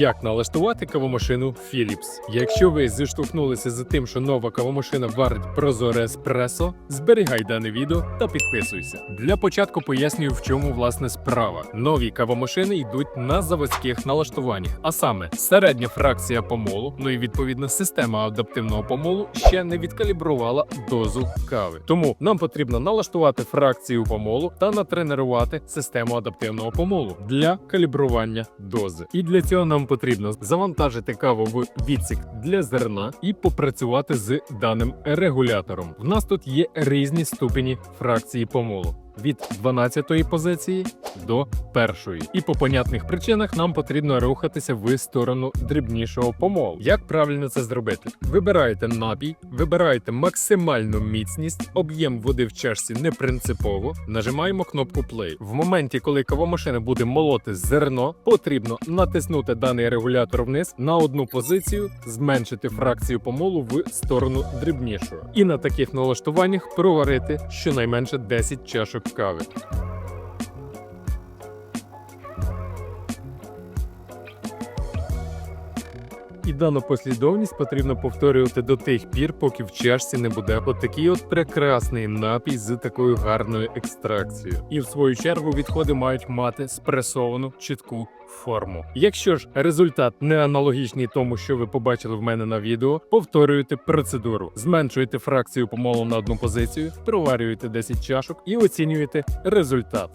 Як налаштувати кавомашину Philips? Якщо ви зіштовхнулися з тим, що нова кавомашина варить прозоре еспресо, зберігай дане відео та підписуйся. Для початку пояснюю, в чому власне справа. Нові кавомашини йдуть на заводських налаштуваннях, а саме середня фракція помолу, ну і відповідно система адаптивного помолу ще не відкалібрувала дозу кави. Тому нам потрібно налаштувати фракцію помолу та натренувати систему адаптивного помолу для калібрування дози. І для цього нам потрібно завантажити каву в відсік для зерна і попрацювати з даним регулятором. В нас тут є різні ступені фракції помолу. Від 12-ї позиції до першої, і по понятних причинах нам потрібно рухатися в сторону дрібнішого помолу. Як правильно це зробити? Вибираєте напій, вибираєте максимальну міцність, об'єм води в чашці не принципово. Нажимаємо кнопку play. В моменті, коли кавомашина буде молоти зерно, потрібно натиснути даний регулятор вниз на одну позицію, зменшити фракцію помолу в сторону дрібнішого. І на таких налаштуваннях проварити щонайменше 10 чашок кави. І дану послідовність потрібно повторювати до тих пір, поки в чашці не буде отакий от прекрасний напій з такою гарною екстракцією. І в свою чергу відходи мають мати спресовану чітку форму. Якщо ж результат не аналогічний тому, що ви побачили в мене на відео, повторюєте процедуру, зменшуєте фракцію помолу на одну позицію, проварюєте 10 чашок і оцінюєте результат.